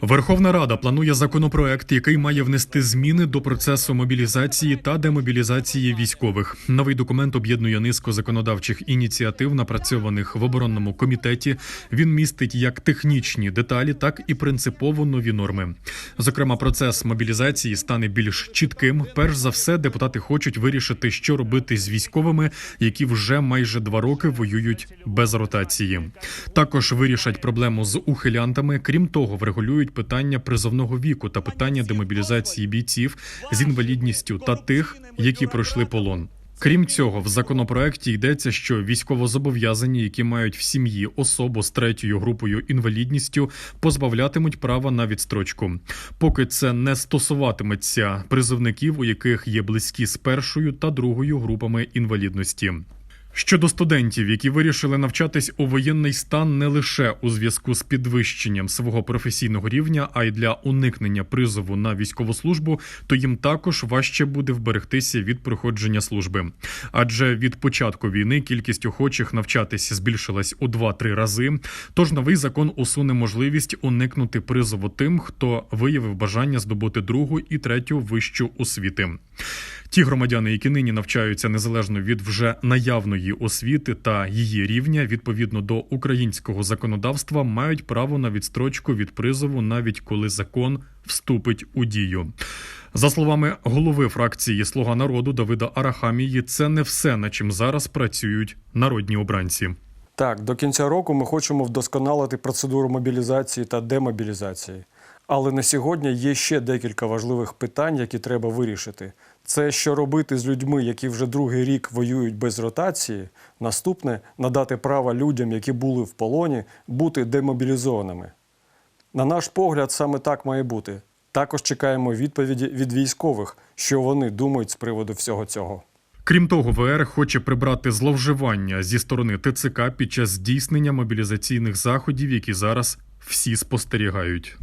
Верховна Рада планує законопроект, який має внести зміни до процесу мобілізації та демобілізації військових. Новий документ об'єднує низку законодавчих ініціатив, напрацьованих в оборонному комітеті. Він містить як технічні деталі, так і принципово нові норми. Зокрема, процес мобілізації стане більш чітким. Перш за все, депутати хочуть вирішити, що робити з військовими, які вже майже два роки воюють без ротації. Також вирішать проблему з ухилянтами. Крім того, врегулюють питання призовного віку та питання демобілізації бійців з інвалідністю та тих, які пройшли полон. Крім цього, в законопроекті йдеться, що військовозобов'язані, які мають в сім'ї особу з третьою групою інвалідністю, позбавлятимуть права на відстрочку. Поки це не стосуватиметься призовників, у яких є близькі з першою та другою групами інвалідності. Щодо студентів, які вирішили навчатись у воєнний стан не лише у зв'язку з підвищенням свого професійного рівня, а й для уникнення призову на військову службу, то їм також важче буде вберегтися від проходження служби. Адже від початку війни кількість охочих навчатись збільшилась у 2-3 рази. Тож новий закон усуне можливість уникнути призову тим, хто виявив бажання здобути другу і третю вищу освіти. Ті громадяни, які нині навчаються незалежно від вже наявної освіти та її рівня, відповідно до українського законодавства, мають право на відстрочку від призову, навіть коли закон вступить у дію. За словами голови фракції Слуга народу Давида Арахамії, це не все, на чим зараз працюють народні обранці. Так, до кінця року ми хочемо вдосконалити процедуру мобілізації та демобілізації. Але на сьогодні є ще декілька важливих питань, які треба вирішити. Це що робити з людьми, які вже другий рік воюють без ротації. Наступне надати право людям, які були в полоні, бути демобілізованими. На наш погляд, саме так має бути. Також чекаємо відповіді від військових, що вони думають з приводу всього цього. Крім того, ВР хоче прибрати зловживання зі сторони ТЦК під час здійснення мобілізаційних заходів, які зараз всі спостерігають.